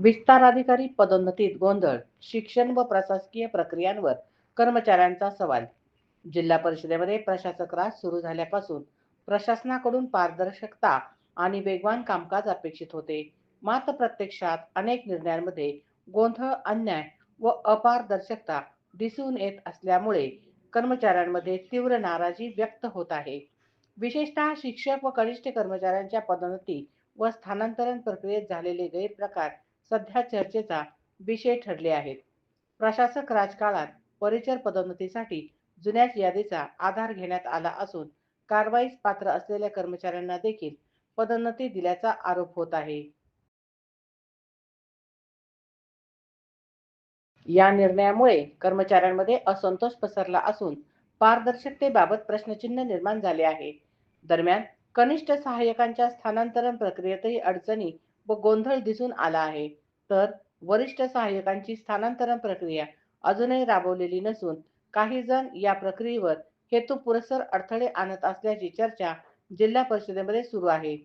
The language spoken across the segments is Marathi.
विस्ताराधिकारी पदोन्नतीत गोंधळ शिक्षण व प्रशासकीय प्रक्रियांवर कर्मचाऱ्यांचा सवाल. जिल्हा परिषदेमध्ये प्रशासक राज सुरू झाल्यापासून प्रशासनाकडून पारदर्शकता आणि वेगवान कामकाज अपेक्षित होते. मात्र प्रत्यक्षात अनेक निर्णयांमध्ये गोंधळ अन्याय व अपारदर्शकता दिसून येत असल्यामुळे कर्मचाऱ्यांमध्ये तीव्र नाराजी व्यक्त होत आहे. विशेषतः शिक्षक व कनिष्ठ कर्मचाऱ्यांच्या पदोन्नती व स्थानांतरण प्रक्रियेत झालेले गैरप्रकार सध्या चर्चेचा विषय ठरले आहेत. प्रशासक राजकाळात परिचर पदोन्नतीसाठी जुन्याच यादीचा आधार घेण्यात आला असून कारवाईस पात्र असलेल्या कर्मचाऱ्यांना देखील पदोन्नती दिल्याचा आरोप होत आहे. या निर्णयामुळे कर्मचाऱ्यांमध्ये असंतोष पसरला असून पारदर्शकतेबाबत प्रश्नचिन्ह निर्माण झाले आहे. दरम्यान कनिष्ठ सहाय्यकांच्या स्थानांतरण प्रक्रियेतही अडचणी व गोंधळ दिसून आला आहे. तर वरिष्ठ सहाय्यकांची स्थानांतरण प्रक्रिया अजूनही राबवलेली नसून काही जण या प्रक्रियेवर हेतुपुरस्सर अडथळे आणत असल्याची चर्चा जिल्हा परिषदेमध्ये सुरू आहे.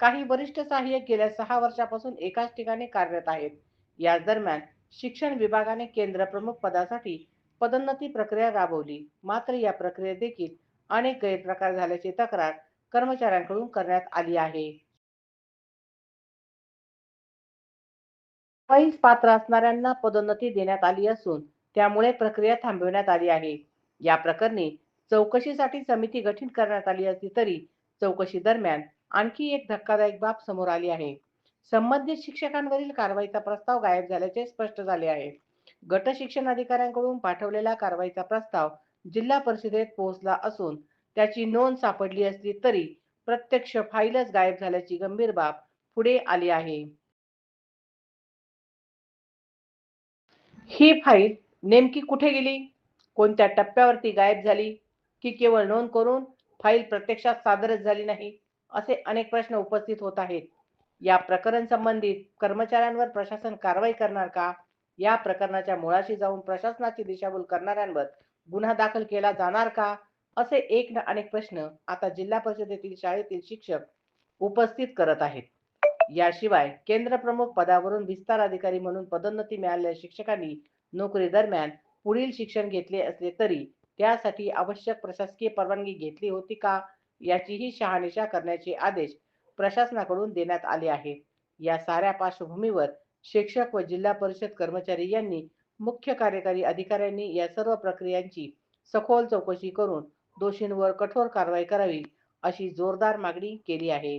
काही वरिष्ठ सहाय्यक गेल्या सहा वर्षापासून एकाच ठिकाणी कार्यरत आहेत. याच दरम्यान शिक्षण विभागाने केंद्र प्रमुख पदासाठी पदोन्नती प्रक्रिया राबवली. मात्र या प्रक्रियेत देखील अनेक गैरप्रकार झाल्याची तक्रार कर्मचाऱ्यांकडून करण्यात आली आहे. कारवाईस पात्र असणाऱ्यांना पदोन्नती देण्यात आली असून त्यामुळे प्रक्रिया थांबविण्यात आली आहे. या प्रकरणी चौकशीसाठी समिती गठीत करण्यात आली असली तरी चौकशी दरम्यान आणखी एक धक्कादायक बाब समोर आली आहे. संबंधित शिक्षकांवरील कारवाईचा प्रस्ताव गायब झाल्याचे स्पष्ट झाले आहे. गट शिक्षण अधिकाऱ्यांकडून पाठवलेला कारवाईचा प्रस्ताव जिल्हा परिषदेत पोहोचला असून त्याची नोंद सापडली असली तरी प्रत्यक्ष फाईलच गायब झाल्याची गंभीर बाब पुढे आली आहे. ही फाईल नेमकी कुठे गेली? कोणत्या टप्प्यावरती गायब झाली? की केवळ नोंद करून फाईल प्रत्यक्षात सादरच झाली नाही? असे अनेक प्रश्न उपस्थित होत आहेत. या प्रकरण संबंधित कर्मचाऱ्यांवर प्रशासन कारवाई करणार का? या प्रकरणाच्या मुळाशी जाऊन प्रशासनाची दिशाभूल करणाऱ्यांवर गुन्हा दाखल केला जाणार का? असे एक ना अनेक प्रश्न आता जिल्हा परिषदेतील शाळेतील शिक्षक उपस्थित करत आहेत. याशिवाय केंद्र प्रमुख पदावरून विस्तार अधिकारी म्हणून पदोन्नती मिळालेल्या शिक्षकांनी नोकरी दरम्यान पुढील शिक्षण घेतले असले तरी त्यासाठी आवश्यक प्रशासकीय परवानगी घेतली होती का याचीही शहानिशा करण्याचे आदेश प्रशासनाकडून देण्यात आले आहेत या साऱ्या पार्श्वभूमीवर शिक्षक व जिल्हा परिषद कर्मचारी यांनी मुख्य कार्यकारी अधिकाऱ्यांनी या सर्व प्रक्रियांची सखोल चौकशी करून दोषींवर कठोर कारवाई करावी अशी जोरदार मागणी केली आहे.